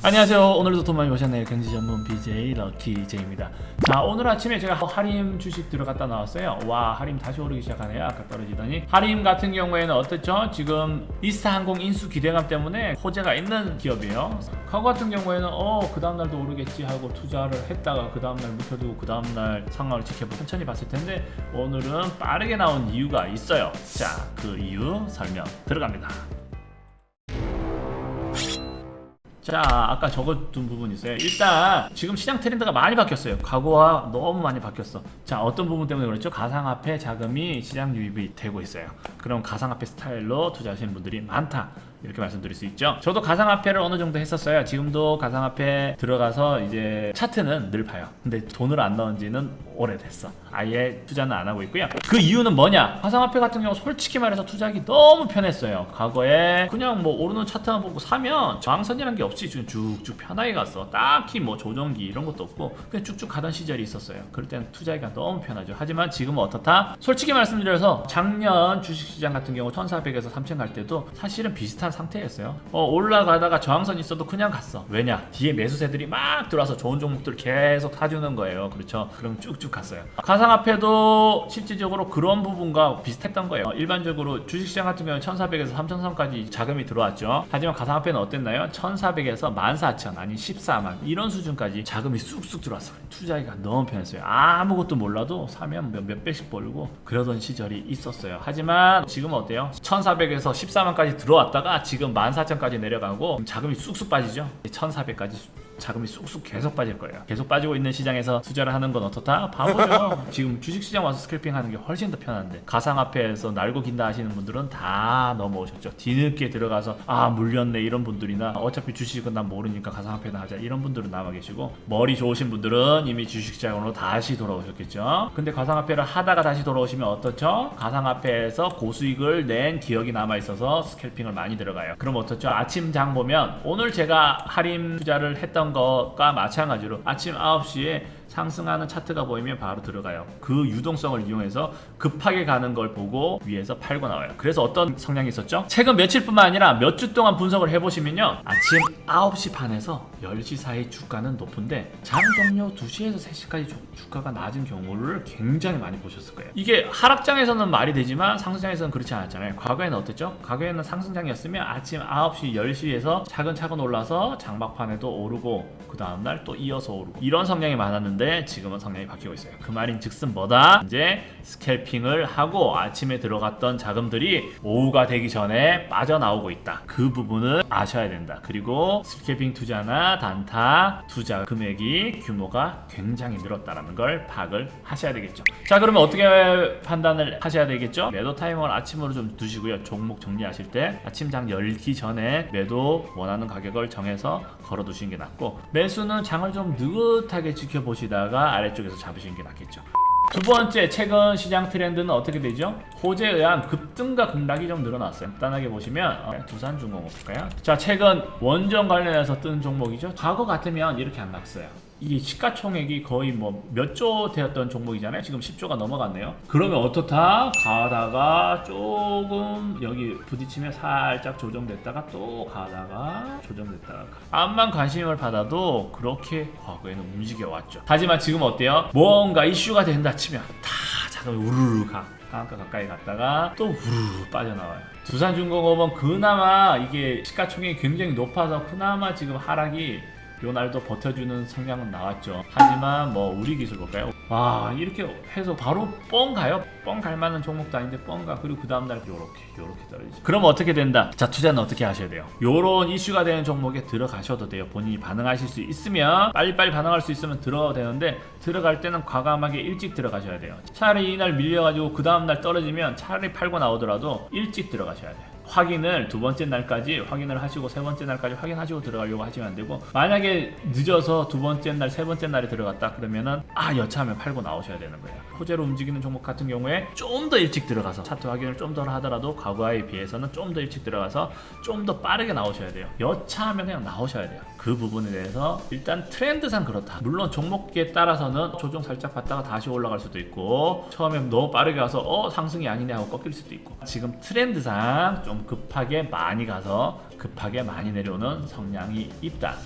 안녕하세요. 오늘도 돈 많이 버셨네요. 경제 전문 BJ 럭키 제입니다. 자, 오늘 아침에 제가 하림 주식 들어갔다 나왔어요. 와, 하림 다시 오르기 시작하네요. 아까 떨어지더니. 하림 같은 경우에는 어떻죠? 지금 이스타 항공 인수 기대감 때문에 호재가 있는 기업이에요. 과거 같은 경우에는 어, 그 다음 날도 오르겠지 하고 투자를 했다가 그 다음 날 묵혀두고 그 다음 날 상황을 지켜보고 천천히 봤을 텐데 오늘은 빠르게 나온 이유가 있어요. 자, 그 이유 설명 들어갑니다. 자, 아까 적어둔 부분 있어요. 일단 지금 시장 트렌드가 많이 바뀌었어요. 과거와 너무 많이 바뀌었어. 자, 어떤 부분 때문에 그렇죠? 가상화폐 자금이 시장 유입이 되고 있어요. 그럼 가상화폐 스타일로 투자하시는 분들이 많다. 이렇게 말씀드릴 수 있죠. 저도 가상화폐를 어느 정도 했었어요. 지금도 가상화폐 들어가서 이제 차트는 늘 봐요. 근데 돈을 안 넣은 지는 오래됐어. 아예 투자는 안 하고 있고요. 그 이유는 뭐냐? 가상화폐 같은 경우 솔직히 말해서 투자하기 너무 편했어요. 과거에 그냥 뭐 오르는 차트만 보고 사면 저항선이라는 게 없이 쭉쭉 편하게 갔어. 딱히 뭐 조정기 이런 것도 없고 그냥 쭉쭉 가던 시절이 있었어요. 그럴 때는 투자하기가 너무 편하죠. 하지만 지금은 어떻다? 솔직히 말씀드려서 작년 주식시장 같은 경우 1400에서 3000 갈 때도 사실은 비슷한 상태였어요. 어, 올라가다가 저항선 있어도 그냥 갔어. 왜냐? 뒤에 매수세들이 막 들어와서 좋은 종목들 계속 사주는 거예요. 그렇죠? 그럼 쭉쭉 갔어요. 가상화폐도 실질적으로 그런 부분과 비슷했던 거예요. 어, 일반적으로 주식시장 같은 경우는 1400에서 3000선까지 자금이 들어왔죠. 하지만 가상화폐는 어땠나요? 1400에서 14000 아니 14만 이런 수준까지 자금이 쑥쑥 들어왔어요. 투자하기가 너무 편했어요. 아무것도 몰라도 사면 몇, 몇 배씩 벌고 그러던 시절이 있었어요. 하지만 지금은 어때요? 1400에서 14만까지 들어왔다가 지금 14000까지 내려가고 자금이 쑥쑥 빠지죠. 1400까지 자금이 쑥쑥 계속 빠질 거예요. 계속 빠지고 있는 시장에서 투자를 하는 건 어떻다? 바보죠. 지금 주식시장 와서 스캘핑 하는 게 훨씬 더 편한데 가상화폐에서 날고 긴다 하시는 분들은 다 넘어오셨죠. 뒤늦게 들어가서 아 물렸네 이런 분들이나 어차피 주식은 난 모르니까 가상화폐나 하자 이런 분들은 남아 계시고 머리 좋으신 분들은 이미 주식시장으로 다시 돌아오셨겠죠. 근데 가상화폐를 하다가 다시 돌아오시면 어떻죠? 가상화폐에서 고수익을 낸 기억이 남아 있어서 스캘핑을 많이 들어가요. 그럼 어떻죠? 아침 장 보면 오늘 제가 할인 투자를 했던 것과 마찬가지로 아침 9시에 상승하는 차트가 보이면 바로 들어가요. 그 유동성을 이용해서 급하게 가는 걸 보고 위에서 팔고 나와요. 그래서 어떤 성향이 있었죠? 최근 며칠뿐만 아니라 몇 주 동안 분석을 해보시면요. 아침 9시 반에서 10시 사이 주가는 높은데 장 종료 2시에서 3시까지 주가가 낮은 경우를 굉장히 많이 보셨을 거예요. 이게 하락장에서는 말이 되지만 상승장에서는 그렇지 않았잖아요. 과거에는 어땠죠? 과거에는 상승장이었으면 아침 9시, 10시에서 차근차근 올라서 장막판에도 오르고 그 다음날 또 이어서 오르고 이런 성향이 많았는데 지금은 성향이 바뀌고 있어요. 그 말인 즉슨 뭐다? 이제 스캘핑을 하고 아침에 들어갔던 자금들이 오후가 되기 전에 빠져나오고 있다. 그 부분을 아셔야 된다. 그리고 스캘핑 투자나 단타 투자 금액이 규모가 굉장히 늘었다라는 걸 파악을 하셔야 되겠죠. 자, 그러면 어떻게 판단을 하셔야 되겠죠? 매도 타이밍을 아침으로 좀 두시고요. 종목 정리하실 때 아침 장 열기 전에 매도 원하는 가격을 정해서 걸어 두시는 게 낫고 매수는 장을 좀 느긋하게 지켜보시 다가 아래쪽에서 잡으시는 게 낫겠죠. 두 번째 최근 시장 트렌드는 어떻게 되죠? 호재에 의한 급등과 급락이 좀 늘어났어요. 간단하게 보시면 어, 두산중공업 볼까요? 자 최근 원전 관련해서 뜬 종목이죠. 과거 같으면 이렇게 안 났어요. 이게 시가총액이 거의 뭐 몇 조 되었던 종목이잖아요. 지금 10조가 넘어갔네요. 그러면 어떻다? 가다가 조금 여기 부딪히면 살짝 조정됐다가 또 가다가 조정됐다가 가. 암만 관심을 받아도 그렇게 과거에는 움직여 왔죠. 하지만 지금 어때요? 뭔가 이슈가 된다 치면 다 자금이 우르르 가. 강가 가까이 갔다가 또 우르르 빠져나와요. 두산중공업은 그나마 이게 시가총액이 굉장히 높아서 그나마 지금 하락이 요 날도 버텨주는 성향은 나왔죠. 하지만 뭐 우리 기술 볼까요? 와 이렇게 해서 바로 뻥 가요. 뻥 갈 만한 종목도 아닌데 뻥 가. 그리고 그 다음날 요렇게 요렇게 떨어지죠. 그럼 어떻게 된다? 자 투자는 어떻게 하셔야 돼요? 요런 이슈가 되는 종목에 들어가셔도 돼요. 본인이 반응하실 수 있으면 빨리빨리 반응할 수 있으면 들어가도 되는데 들어갈 때는 과감하게 일찍 들어가셔야 돼요. 차라리 이날 밀려가지고 그 다음날 떨어지면 차라리 팔고 나오더라도 일찍 들어가셔야 돼요. 확인을 두 번째 날까지 확인을 하시고 세 번째 날까지 확인하시고 들어가려고 하시면 안 되고 만약에 늦어서 두 번째 날 세 번째 날에 들어갔다 그러면은 아 여차하면 팔고 나오셔야 되는 거예요. 호재로 움직이는 종목 같은 경우에 좀 더 일찍 들어가서 차트 확인을 좀 더 하더라도 과거에 비해서는 좀 더 일찍 들어가서 좀 더 빠르게 나오셔야 돼요. 여차하면 그냥 나오셔야 돼요. 그 부분에 대해서 일단 트렌드상 그렇다. 물론 종목에 따라서는 조정 살짝 받다가 다시 올라갈 수도 있고 처음에 너무 빠르게 가서 어 상승이 아니네 하고 꺾일 수도 있고 지금 트렌드상 좀 급하게 많이 가서 급하게 많이 내려오는 성향이 있다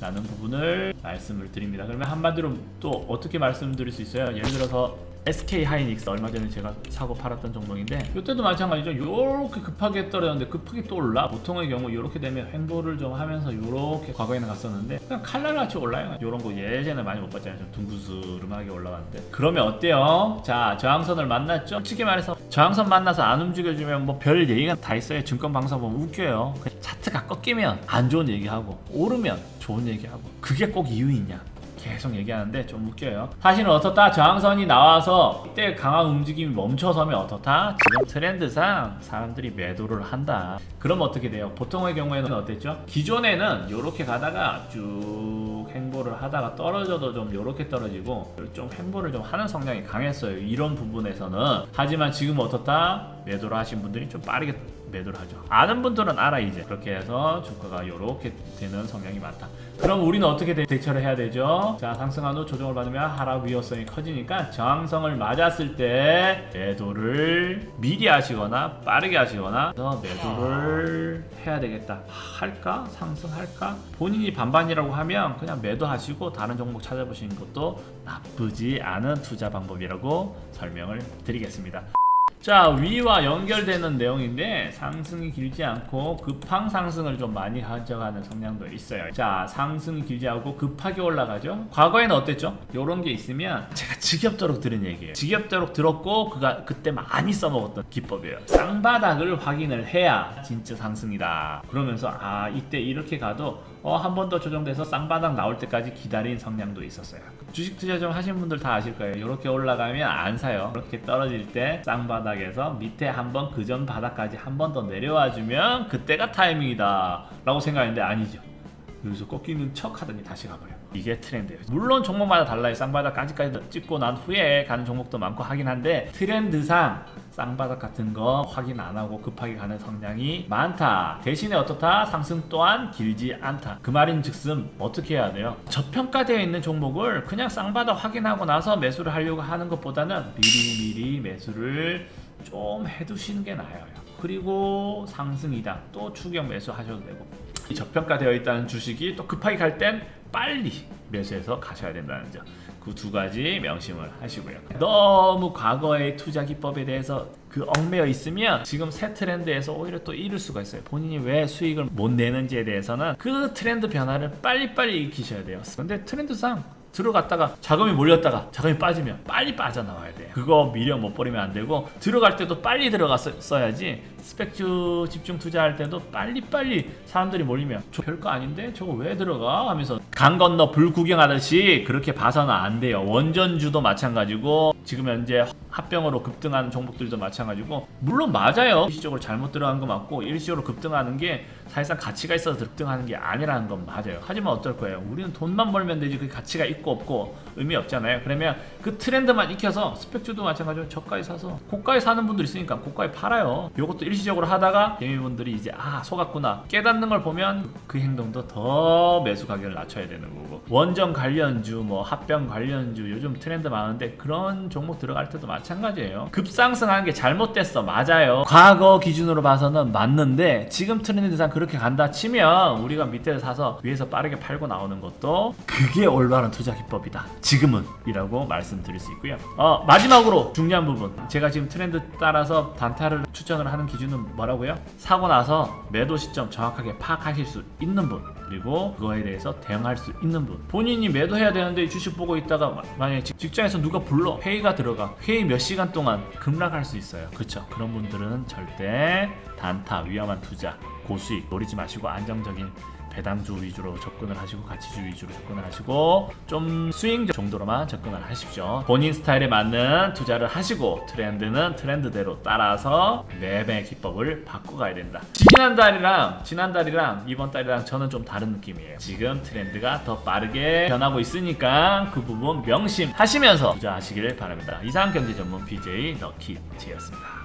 라는 부분을 말씀을 드립니다. 그러면 한마디로 또 어떻게 말씀드릴 수 있어요? 예를 들어서 SK 하이닉스 얼마 전에 제가 사고 팔았던 종목인데 이때도 마찬가지죠. 요렇게 급하게 떨어졌는데 급하게 또 올라. 보통의 경우 이렇게 되면 횡보를 좀 하면서 요렇게 과거에는 갔었는데 그냥 칼날같이 올라요. 요런 거 예전에 많이 못 봤잖아요. 좀 둥그스름하게 올라갔는데 그러면 어때요? 자 저항선을 만났죠. 솔직히 말해서 저항선 만나서 안 움직여주면 뭐 별 얘기가 다 있어요. 증권 방송 보면 웃겨요. 그 차트가 꺾이면 안 좋은 얘기하고 오르면 좋은 얘기하고 그게 꼭 이유 있냐? 계속 얘기하는데 좀 웃겨요. 사실은 어떻다 저항선이 나와서 이때 강한 움직임이 멈춰서면 어떻다? 지금 트렌드상 사람들이 매도를 한다. 그럼 어떻게 돼요? 보통의 경우에는 어땠죠? 기존에는 이렇게 가다가 쭉 행보를 하다가 떨어져도 좀 이렇게 떨어지고 좀 행보를 좀 하는 성향이 강했어요. 이런 부분에서는 하지만 지금 어떻다? 매도를 하신 분들이 좀 빠르게 매도를 하죠. 아는 분들은 알아 이제 그렇게 해서 주가가 이렇게 되는 성향이 많다. 그럼 우리는 어떻게 대, 대처를 해야 되죠? 자 상승한 후 조정을 받으면 하락 위험성이 커지니까 저항성을 맞았을 때 매도를 미리 하시거나 빠르게 하시거나 매도를 해야 되겠다. 할까? 상승할까? 본인이 반반이라고 하면 그냥 매도하시고 다른 종목 찾아보시는 것도 나쁘지 않은 투자 방법이라고 설명을 드리겠습니다. 자 위와 연결되는 내용인데 상승이 길지 않고 급한 상승을 좀 많이 가져가는 성향도 있어요 자 상승이 길지 않고 급하게 올라가죠 과거에는 어땠죠 요런 게 있으면 제가 지겹도록 들은 얘기예요 지겹도록 들었고 그가 그때 많이 써먹었던 기법이에요 쌍바닥을 확인을 해야 진짜 상승이다 그러면서 아 이때 이렇게 가도 어, 한 번 더 조정돼서 쌍바닥 나올 때까지 기다린 성향도 있었어요. 주식 투자 좀 하신 분들 다 아실 거예요. 이렇게 올라가면 안 사요. 이렇게 떨어질 때 쌍바닥 에서 밑에 한번 그 전 바닥까지 한 번 더 내려와 주면 그때가 타이밍이다. 라고 생각했는데 아니죠. 여기서 꺾이는 척 하더니 다시 가버려. 이게 트렌드예요. 물론 종목마다 달라요. 쌍바닥까지까지 찍고 난 후에 가는 종목도 많고 하긴 한데 트렌드상 쌍바닥 같은 거 확인 안 하고 급하게 가는 성향이 많다. 대신에 어떻다? 상승 또한 길지 않다. 그 말인 즉슨 어떻게 해야 돼요? 저평가되어 있는 종목을 그냥 쌍바닥 확인하고 나서 매수를 하려고 하는 것보다는 미리미리 매수를 좀 해두시는 게 나아요. 그리고 상승이다. 또 추격 매수 하셔도 되고. 이 저평가되어 있다는 주식이 또 급하게 갈 땐 빨리 매수해서 가셔야 된다는 점. 그 두 가지 명심을 하시고요. 너무 과거의 투자 기법에 대해서 그 얽매여 있으면 지금 새 트렌드에서 오히려 또 잃을 수가 있어요. 본인이 왜 수익을 못 내는지에 대해서는 그 트렌드 변화를 빨리빨리 익히셔야 돼요. 근데 트렌드상 들어갔다가 자금이 몰렸다가 자금이 빠지면 빨리 빠져나와야 돼요. 그거 미련 못 버리면 안 되고 들어갈 때도 빨리 들어갔어야지 스펙주 집중 투자할 때도 빨리빨리 사람들이 몰리면 저 별거 아닌데 저거 왜 들어가 하면서 강 건너 불 구경하듯이 그렇게 봐서는 안 돼요. 원전주도 마찬가지고 지금 현재 합병으로 급등하는 종목들도 마찬가지고 물론 맞아요. 일시적으로 잘못 들어간 거 맞고 일시적으로 급등하는 게 사실상 가치가 있어서 급등하는 게 아니라는 건 맞아요. 하지만 어떨 거예요? 우리는 돈만 벌면 되지 그 가치가 있고 없고 의미 없잖아요. 그러면 그 트렌드만 익혀서 스펙주도 마찬가지로 저가에 사서 고가에 사는 분들 있으니까 고가에 팔아요. 이것도 일 시적으로 하다가 개미분들이 이제 아 속았구나 깨닫는 걸 보면 그 행동도 더 매수 가격을 낮춰야 되는 거고 원전 관련주 뭐 합병 관련주 요즘 트렌드 많은데 그런 종목 들어갈 때도 마찬가지예요. 급상승하는 게 잘못됐어 맞아요. 과거 기준으로 봐서는 맞는데 지금 트렌드상 그렇게 간다 치면 우리가 밑에서 사서 위에서 빠르게 팔고 나오는 것도 그게 올바른 투자 기법이다. 지금은 이라고 말씀드릴 수 있고요. 어, 마지막으로 중요한 부분 제가 지금 트렌드 따라서 단타를 추천을 하는 기준 은 뭐라고요? 사고 나서 매도 시점 정확하게 파악하실 수 있는 분 그리고 그거에 대해서 대응할 수 있는 분. 본인이 매도해야 되는데 이 주식 보고 있다가 마- 만약에 직- 직장에서 누가 불러 회의가 들어가 회의 몇 시간 동안 급락할 수 있어요. 그쵸? 그런 분들은 절대 단타 위험한 투자 고수익 노리지 마시고 안정적인 배당주 위주로 접근을 하시고 가치주 위주로 접근을 하시고 좀 스윙 정도로만 접근을 하십시오. 본인 스타일에 맞는 투자를 하시고 트렌드는 트렌드대로 따라서 매매 기법을 바꿔가야 된다. 지난달이랑 지난달이랑 이번 달이랑 저는 좀 다른 느낌이에요. 지금 트렌드가 더 빠르게 변하고 있으니까 그 부분 명심하시면서 투자하시길 바랍니다. 이상 경제 전문 BJ 럭키 제였습니다.